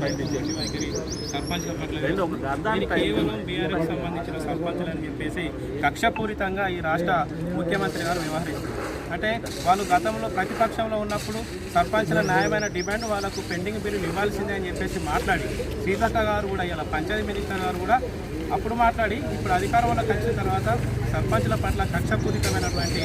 Party మొండి వైఖరి ఇది కేవలం బీఆర్ఎస్ సంబంధించిన సర్పంచులని చెప్పేసి కక్షపూరితంగా ఈ రాష్ట్ర ముఖ్యమంత్రి గారు వ్యవహరిస్తున్నారు. అంటే వాళ్ళు గతంలో ప్రతిపక్షంలో ఉన్నప్పుడు సర్పంచ్ల న్యాయమైన డిమాండ్ వాళ్ళకు పెండింగ్ బిల్లులు ఇవ్వాల్సిందే అని చెప్పేసి మాట్లాడి. సీతక్క గారు కూడా ఇలా పంచాయతీ మినిస్టర్ గారు కూడా అప్పుడు మాట్లాడి ఇప్పుడు అధికారంలోకి వచ్చిన తర్వాత సర్పంచ్ల పట్ల కక్షపూరితమైనటువంటి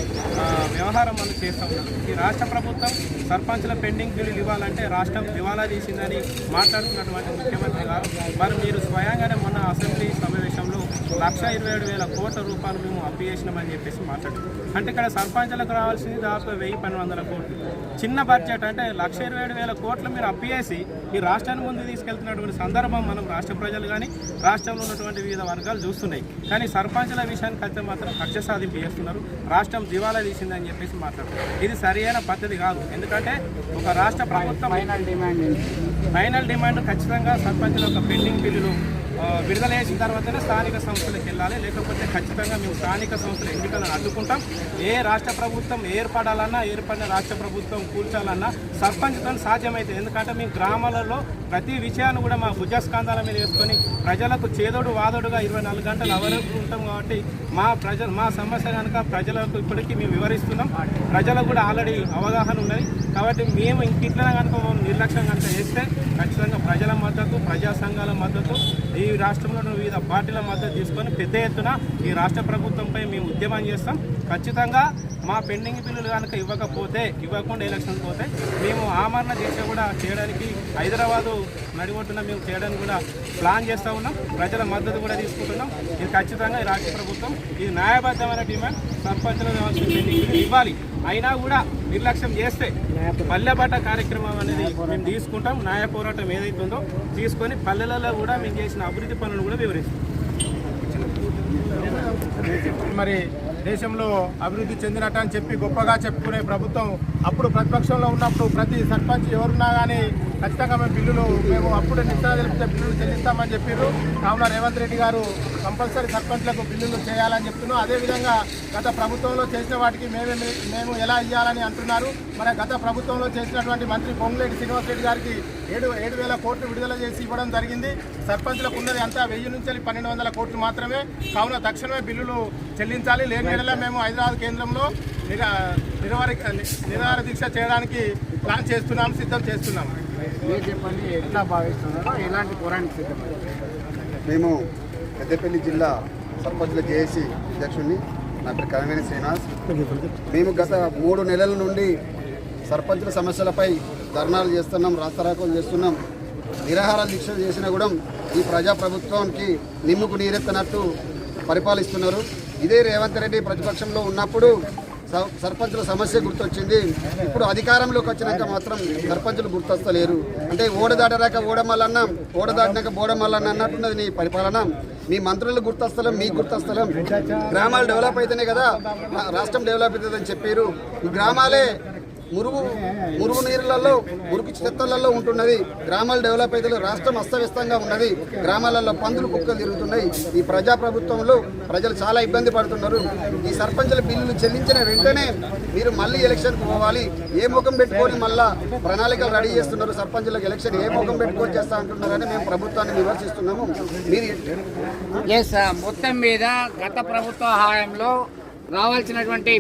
వ్యవహారం మనం చేస్తూ ఈ రాష్ట్ర ప్రభుత్వం సర్పంచ్ల పెండింగ్ బిల్లులు ఇవ్వాలంటే రాష్ట్రం దివాలా తీసిందని మాట్లాడుతున్నటువంటి ముఖ్యమంత్రి గారు. మరి మీరు స్వయంగానే మొన్న అసెంబ్లీ సమావేశంలో లక్ష ఇరవై ఏడు వేల కోట్ల రూపాయలు మేము అప్పు చేసినామని చెప్పేసి మాట్లాడారు అంటే ఇక్కడ సర్పంచ్లకు రావాల్సింది దాదాపు వెయ్యి పన్నెండు వందల కోట్లు. చిన్న బడ్జెట్ అంటే లక్ష ఇరవై ఏడు వేల కోట్లు మీరు అప్పు చేసి ఈ రాష్ట్రాన్ని ముందు తీసుకెళ్తున్నటువంటి సందర్భం మనం రాష్ట్ర ప్రజలు కానీ రాష్ట్రంలో ఉన్నటువంటి వివిధ వర్గాలు చూస్తున్నాయి. కానీ సర్పంచుల విషయానికి అయితే మాత్రం కక్ష సాధింపు చేస్తున్నారు. రాష్ట్రం దివాలా తీసిందని చెప్పేసి మాట్లాడుతున్నారు. ఇది సరైన పద్ధతి కాదు. ఎందుకంటే ఒక రాష్ట్ర ప్రభుత్వం ఫైనల్ డిమాండ్ ఖచ్చితంగా సర్పంచుల యొక్క పెండింగ్ బిల్లులు విడుదల చేసిన తర్వాతనే స్థానిక సంస్థలకు వెళ్ళాలి. లేకపోతే ఖచ్చితంగా మేము స్థానిక సంస్థల ఎన్నికలను అడ్డుకుంటాం. ఏ రాష్ట్ర ప్రభుత్వం ఏర్పడాలన్నా ఏర్పడిన రాష్ట్ర ప్రభుత్వం కూల్చాలన్నా సర్పంచ్తో సాధ్యమైతే ఎందుకంటే మేము గ్రామాలలో ప్రతి విషయాన్ని కూడా మా భుజస్కంధాల మీద వేసుకొని ప్రజలకు చేదోడు వాదోడుగా ఇరవై నాలుగు గంటలు అవైలబుల్ ఉంటాం కాబట్టి మా ప్రజలు మా సమస్య కనుక ప్రజలకు ఇప్పటికీ మేము వివరిస్తున్నాం. ప్రజలకు కూడా ఆల్రెడీ అవగాహన ఉన్నది. కాబట్టి మేము ఇంకిట్లా కనుక మేము నిర్లక్ష్యం కనుక చేస్తే ఖచ్చితంగా ప్రజల మద్దతు ప్రజా సంఘాల మద్దతు ఈ రాష్ట్రంలో వివిధ పార్టీల మద్దతు తీసుకొని పెద్ద ఎత్తున ఈ రాష్ట్ర ప్రభుత్వంపై మేము ఉద్యమం చేస్తాం. ఖచ్చితంగా మా పెండింగ్ బిల్లులు కనుక ఇవ్వకపోతే ఇవ్వకుండా ఎలక్షన్ పోతే మేము ఆమరణ దీక్ష కూడా చేయడానికి హైదరాబాదు నడిగొట్టున మేము చేయడానికి కూడా ప్లాన్ చేస్తూ ఉన్నాం. ప్రజల మద్దతు కూడా తీసుకుంటున్నాం. ఇది ఖచ్చితంగా ఈ రాష్ట్ర ప్రభుత్వం ఇది న్యాయబద్ధమైన డిమాండ్ సర్పంచులు పెండింగ్ బిల్లులు ఇవ్వాలి. అయినా కూడా నిర్లక్ష్యం చేస్తే పల్లెబాట కార్యక్రమం అనేది మేము తీసుకుంటాం. న్యాయ పోరాటం ఏదైతే ఉందో తీసుకొని పల్లెలలో కూడా మేము చేసిన అభివృద్ధి పనులు కూడా వివరిస్తాం. మరి దేశంలో అభివృద్ధి చెందినట్టు అని చెప్పి గొప్పగా చెప్పుకునే ప్రభుత్వం అప్పుడు ప్రతిపక్షంలో ఉన్నప్పుడు ప్రతి సర్పంచ్ ఎవరున్నా కానీ ఖచ్చితంగా మేము బిల్లులు మేము అప్పుడు నిద్ర తెలిపితే బిల్లులు చెల్లిస్తామని చెప్పారు కావున రేవంత్ రెడ్డి గారు కంపల్సరీ సర్పంచ్లకు బిల్లులు చేయాలని చెప్తున్నాం అదేవిధంగా గత ప్రభుత్వంలో చేసిన వాటికి మేమే మేము ఎలా ఇవ్వాలని అంటున్నారు. మరి గత ప్రభుత్వంలో చేసినటువంటి మంత్రి పొంగులేటి శ్రీనివాసరెడ్డి గారికి ఏడు ఏడు వేల కోట్లు విడుదల చేసి ఇవ్వడం జరిగింది. సర్పంచ్లకు ఉన్నది అంతా వెయ్యి నుంచి పన్నెండు వందల కోట్లు మాత్రమే. కావున తక్షణమే బిల్లులు చెల్లించాలి. లేని ఏడల మేము హైదరాబాద్ కేంద్రంలో నిరా నిరవారి నిరాహార దీక్ష చేయడానికి ప్లాన్ చేస్తున్నాం సిద్ధం చేస్తున్నాం. మీరు చెప్పండి ఎట్లా భావిస్తున్నారో? ఎలాంటి పోరానికి సిద్ధమయ్యారు మేము పెద్దపల్లి జిల్లా సర్పంచ్ల జేఏసీ అధ్యక్షుడిని నా పేరు కరవేణి శ్రీనివాస్. మేము గత మూడు నెలల నుండి సర్పంచుల సమస్యలపై ధర్నాలు చేస్తున్నాం రాస్తారాకులు చేస్తున్నాం. నిరాహార దీక్ష చేసినా కూడా ఈ ప్రజాప్రభుత్వానికి నిమ్ముకు నీరెత్తనట్టు పరిపాలిస్తున్నారు. ఇదే రేవంత్ రెడ్డి ప్రతిపక్షంలో ఉన్నప్పుడు స- సర్పంచుల సమస్య గుర్తొచ్చింది. ఇప్పుడు అధికారంలోకి వచ్చినాక మాత్రం సర్పంచులు గుర్తొస్తలేరు. అంటే ఓడ దాటరాక ఓడమల్లన్న ఓడ బోడమల్లన్న అన్నట్టున్నది నీ పరిపాలన. మీ మంత్రులు గుర్తొస్తలం మీ గుర్తొస్తలం. గ్రామాలు డెవలప్ అయితేనే కదా రాష్ట్రం డెవలప్ అవుతుందని చెప్పారు గ్రామాలే మురుగు మురుగు నీరులలో మురుగు చెత్తలలో ఉంటున్నది. గ్రామాలు డెవలప్ అయితే రాష్ట్రం అస్తవ్యస్తంగా ఉన్నది. గ్రామాలలో పందులు కుక్కలు తిరుగుతున్నాయి. ఈ ప్రజాప్రభుత్వంలో ప్రజలు చాలా ఇబ్బంది పడుతున్నారు. ఈ సర్పంచుల బిల్లులు చెల్లించిన వెంటనే మీరు మళ్ళీ ఎలక్షన్కి పోవాలి. ఏ ముఖం పెట్టుకొని మళ్ళా ప్రణాళికలు రెడీ చేస్తున్నారు సర్పంచులకు ఎలక్షన్? ఏ ముఖం పెట్టుకొని చేస్తా అంటున్నారని మేము ప్రభుత్వాన్ని విమర్శిస్తున్నాము. మీరు మొత్తం మీద గత ప్రభుత్వ హాయంలో రావాల్సినటువంటి